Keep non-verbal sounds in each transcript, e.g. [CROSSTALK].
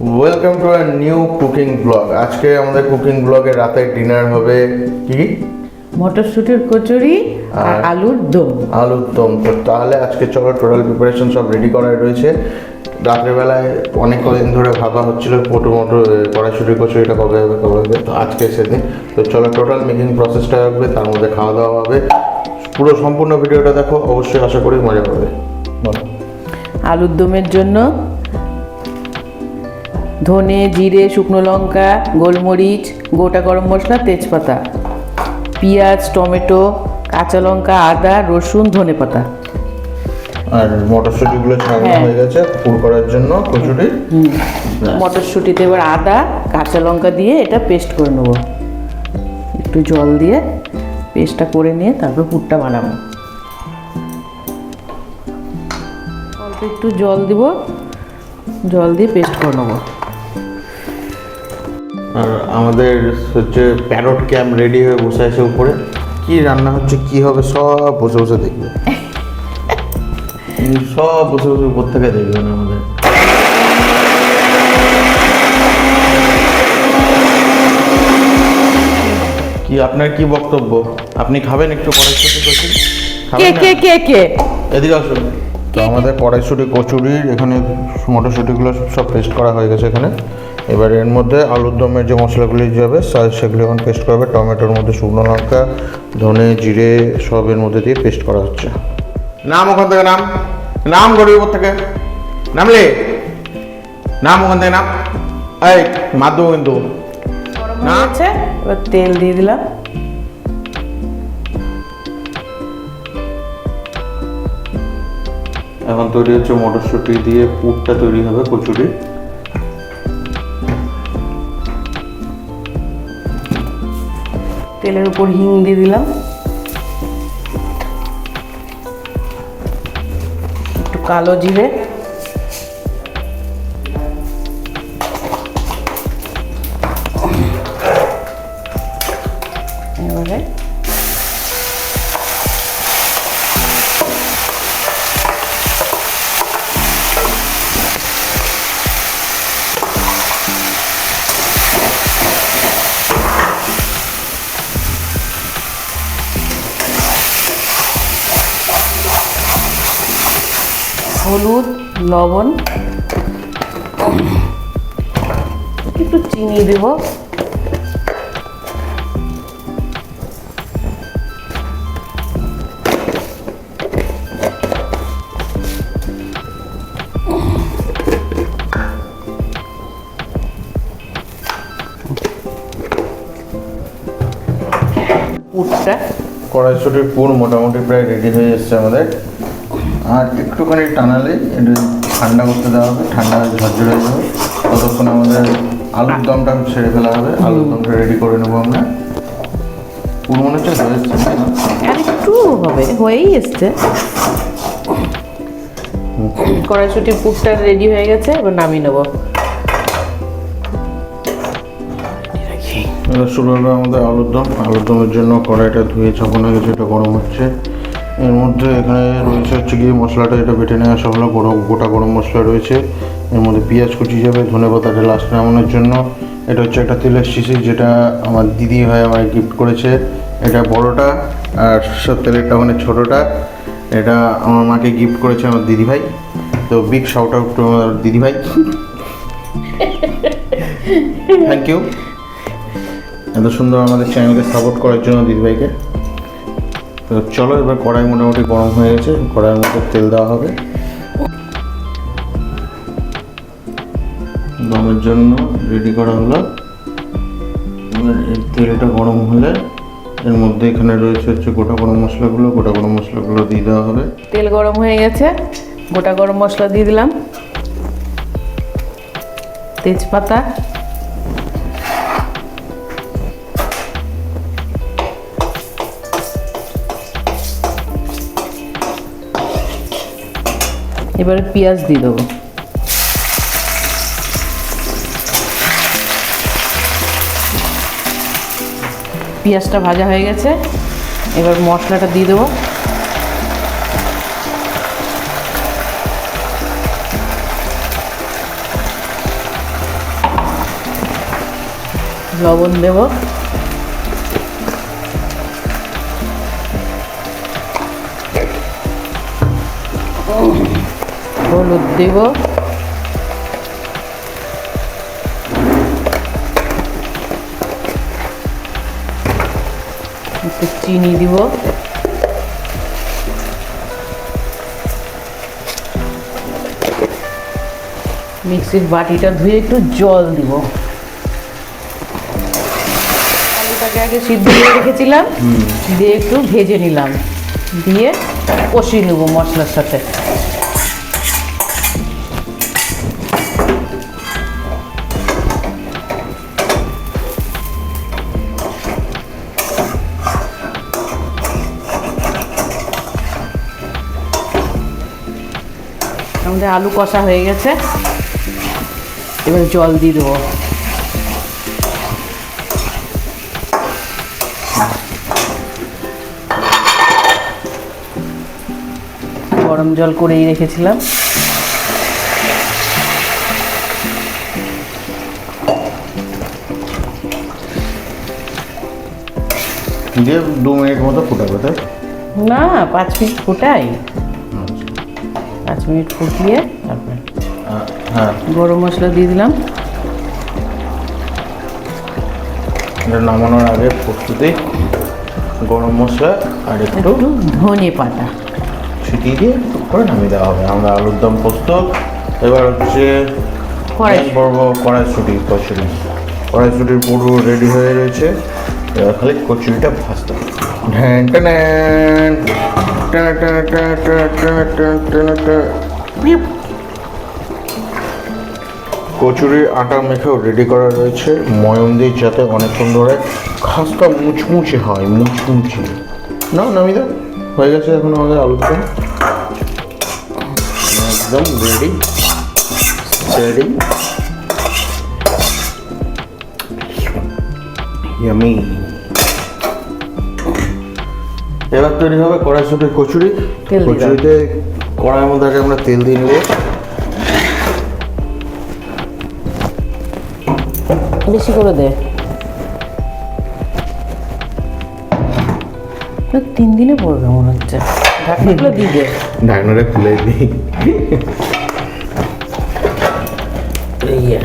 Welcome to our new cooking blog আজকে আমাদের cooking ব্লগে রাতের ডিনার হবে কি? মটরশুটির কচুরি আর আলুর দম। আলুর দম। তো তাহলে আজকে চলো টোটাল প্রিপারেশন সব রেডি করাই রয়েছে। রাত্রেবেলায় অনেক কদিন ধরে ভাবা হচ্ছিল পোটো মোটো কড়াইশুটি কচুরিটা কবে হবে কবে হবে। তো আজকে সেদিন। তো চলো টোটাল মেকিং প্রসেসটা হবে তার মধ্যে খাওয়া দাওয়া হবে। পুরো সম্পূর্ণ ভিডিওটা দেখো অবশ্যই আশা করি মজা বলো। আলুর দমের জন্য ধনে জিরে শুকনো লঙ্কা গোলমরিচ গোটা গরম মশলা তেজপাতা। পেঁয়াজ টমেটো কাঁচা লঙ্কা আদা রসুন ধনে পাতা। আর মটরশুটিগুলো ছাড়ানো হ্যাঁ। হয়ে গেছে পুর করার জন্য কচুরি। মটরশুঁটিতে এবার আদা কাঁচা লঙ্কা দিয়ে এটা পেস্ট করে নেব। একটু জল দিয়ে পেস্টটা করে নিয়ে তারপর পুরটা বানাবো। অল্প একটু জল দিব জল দিয়ে পেস্ট করে নেব। আর আমাদের হচ্ছে প্যারট ক্যাম্প রেডি হয়ে বসে আছে উপরে। কি রান্না হচ্ছে কি হবে সব বসে বসে দেখবে। সব বসে বসে উপর থেকে দেখবেন আমাদের। কি আপনার কি বক্তব্য? আপনি খাবেন একটু কচুরি কে কে কে কে? এদিকে আসুন। তো আমাদের কড়াইশুটি কচুরির এখানে মটরশুটিগুলো সব পেস্ট করা হয়ে গেছে এখানে। এবার এর মধ্যে আলুর দমের যে মশলাগুলি যাবে সেগুলো এখন পেস্ট করবে টমেটোর মধ্যে শুকনো লঙ্কা ধনে জিরে সব এর মধ্যে দিয়ে পেস্ট করা হচ্ছে। নাম ওখান থেকে নাম। নাম গরিব থেকে। নামলে? নাম ওখান থেকে নাম। এই মাধ্যম কিন্তু গরম না। গেছে এবার তেল দিয়ে দিলাম। এখন তৈরি হচ্ছে মটরশুটি দিয়ে পুরটা তৈরি হবে কচুরি। তেলের উপর হিং দিয়ে দিলাম। একটু কালো জিরে। হলুদ লবণ। একটু চিনি দেব। কড়াইশুটির পুর মোটামুটি প্রায় রেডি হয়ে এসছে আমাদের। আর একটুখানি টানালে একটু ঠান্ডা করতে দেওয়া হবে ঠান্ডা ঝরঝরে হয়ে যাবে। ততক্ষণ আমাদের আলুর দমটা ছেড়ে ফেলা হবে। আলুর দমটা রেডি করে নেব আমরা। পুর মনে হচ্ছে হয়ে? আর একটু হবে হয়েই এসছে। কড়াইশুটির পুরটা রেডি হয়ে গেছে এবার নামিয়ে নেব। এবার শুরু হবে আমাদের আলুর দম। আলুর দমের জন্য কড়াইটা ধুয়ে চাপানো গেছে এটা গরম হচ্ছে। এর মধ্যে এখানে রয়েছে হচ্ছে গিয়ে মশলাটা এটা বেটে নেওয়া সব হলো গরম গোটা গরম মশলা রয়েছে। এর মধ্যে পেঁয়াজ কুচি যাবে ধনে পাতাটা লাস্ট নামানোর জন্য। এটা হচ্ছে একটা তেলের শিশি যেটা আমার দিদি ভাই আমায় গিফট করেছে। এটা বড়টা আর সব তেলেরটা মানে ছোটোটা। এটা আমার মাকে গিফট করেছে আমার দিদি ভাই। তো বিগ শাউট আউট টু আমার দিদি ভাই। [LAUGHS] থ্যাংক ইউ এত সুন্দর আমাদের চ্যানেলকে সাপোর্ট করার জন্য দিদিভাইকে তো চলো এবার কড়াই মোটামুটি গরম হয়ে গেছে, কড়াইয়ের মধ্যে তেল দেওয়া হবে। দমের জন্য রেডি করা হলো। তেলটা গরম হলে এর মধ্যে এখানে রয়েছে হচ্ছে গোটা গরম মশলাগুলো, গোটা গরম মশলাগুলো দিয়ে দেওয়া হবে। তেল গরম হয়ে গেছে, গোটা গরম মশলা দিয়ে দিলাম। তেজপাতা এবারে পেঁয়াজ দিয়ে দেবো। পেঁয়াজটা ভাজা হয়ে গেছে এবার মশলাটা দিয়ে দেবো। লবণ দেবো। হলুদ দেব। একটু চিনি দিব। মিক্সির বাটিটা ধুয়ে একটু জল দিব। আলুটাকে আগে সিদ্ধ করে রেখেছিলাম। দিয়ে একটু ভেজে নিলাম। দিয়ে কষিয়ে নেব মশলার সাথে। আমাদের আলু কষা হয়ে গেছে। এবার জল দিয়ে দেবো। গরম জল করেই রেখেছিলাম। দিয়ে দু মিনিট মতো ফুটাবে তাই? না পাঁচ মিনিট ফুটাই। মিনিট ফুটিয়ে তারপরে হ্যাঁ। গরম মশলা দিয়ে দিলাম। এটা নামানোর আগে প্রস্তুতি গরম মশলা আর একটু ধনে পাতা। ছিটিয়ে দিয়ে করে নামিয়ে দেওয়া হবে। আমরা আলুর দম প্রস্তুত এবার হচ্ছে পর্ব কড়াইশুটি কচুরি। কড়াইশুটির পুরো রেডি হয়ে রয়েছে। এবার খালি কচুরিটা ভাজতে হবে। ঢ্যান। কচুরির আটা মেখেও রেডি করা রয়েছে। ময়ন দিয়ে যাতে অনেকক্ষণ ধরে খাস্তা মুচমুচে হয়, মুচমুচে। না নামি দাও। হয়ে গেছে এখন আমাদের আলুটা একদম রেডি রেডি ইয়ামি এবার তৈরি হবে কড়াইশুটির কচুরি। তেল দিয়ে কচুরিতে কড়াইয়ের মধ্যে আগে আমরা তেল দিয়ে নেব। বেশি করে দে। তিন দিনে পড়বে মনে হচ্ছে। ঢাকনাগুলো দিয়ে দে। ঢাকনাটা খুলে দিই। ইয়ে।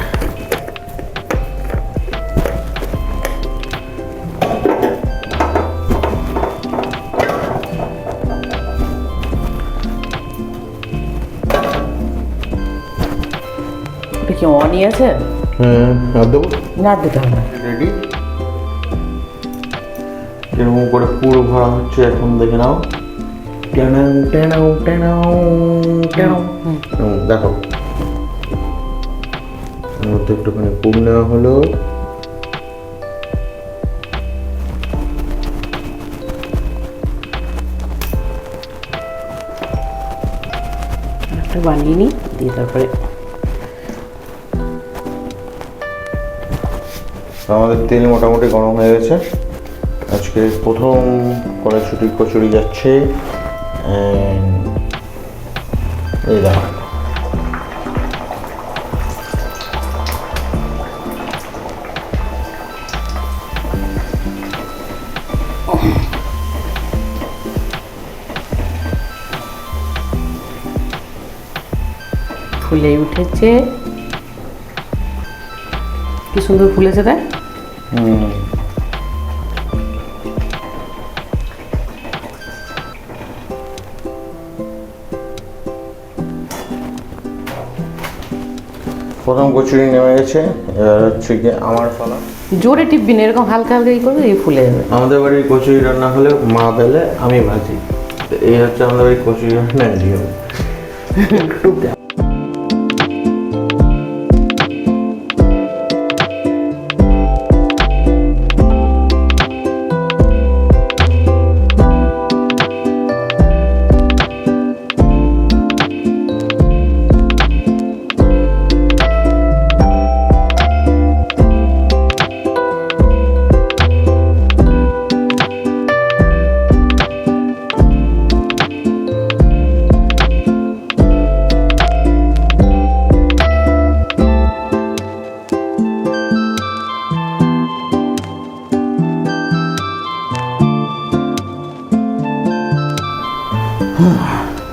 কি অনই আছে? হ্যাঁ আর দেবো? না দিতে হবে রেডি এরকম করে পুরো ভরা হচ্ছে এখন দেখে নাও। টেনাও টেনাও টেনাও টেনাও দেখো মধ্যে একটুখানি পুর নেওয়া হলো। একটা বানিয়ে নিই দিয়ে তারপরে আমাদের তেল মোটামুটি গরম হয়ে গেছে। আজকে প্রথম কড়াইশুটি কচুরি যাচ্ছে। এই দেখো। ফুলে উঠেছে। কি সুন্দর ফুলেছে তাই হুম প্রথম কচুরি নেমে গেছে এবার হচ্ছে গিয়ে আমার পালা। জোরে টিপবি না এরকম হালকা হালকা ই করবে এই ফুলে যাবে। আমাদের বাড়ির কচুরি রান্না হলে মা বেলে আমি ভাজি। এই হচ্ছে আমাদের বাড়ির কচুরি রান্না একটু [LAUGHS]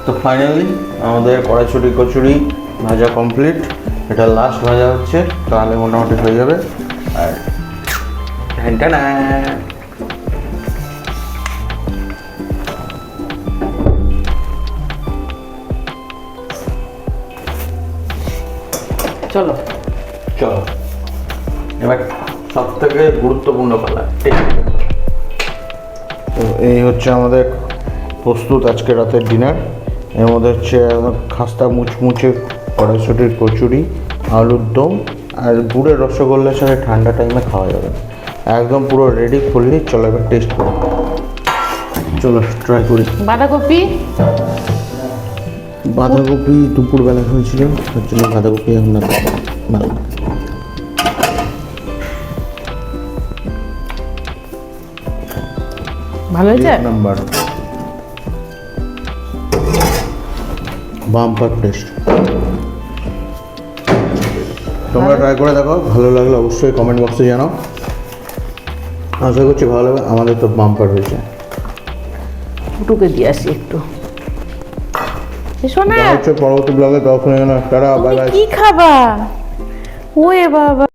তো ফাইনালি আমাদের কড়াইশুটি কচুরি ভাজা কমপ্লিট এটা লাস্ট ভাজা হচ্ছে তাহলে মোটামুটি হয়ে যাবে। আর চলো। চলো। এবার সব থেকে গুরুত্বপূর্ণ পালা তো এই হচ্ছে আমাদের প্রস্তুত আজকে রাতের ডিনার এর মধ্যে হচ্ছে খাস্তা মুচমুচে কড়াইশুটির কচুরি আলুর দম আর গুড়ের রসগোল্লার সাথে ঠান্ডা টাইমে খাওয়া যাবে। একদম পুরো রেডি করলি চলো এবার টেস্ট করো চলো ট্রাই করি। বাঁধাকপি? বাঁধাকপি দুপুরবেলা হয়েছিল তার জন্য বাঁধাকপি এখন না। ভালো ভালো হয়েছে? নাম্বার। বাম্পার টেস্ট তোমরা ট্রাই করে দেখো ভালো লাগলে অবশ্যই কমেন্ট বক্সে জানাও। আশা করছি ভালো লাগবে আমাদের তো বাম্পার হয়েছে। ফুটুকে দিয়ে আসি একটু। পরবর্তী ব্লগে তখন টাটা বাই বাই কি খাবা? ওয়ে বাবা।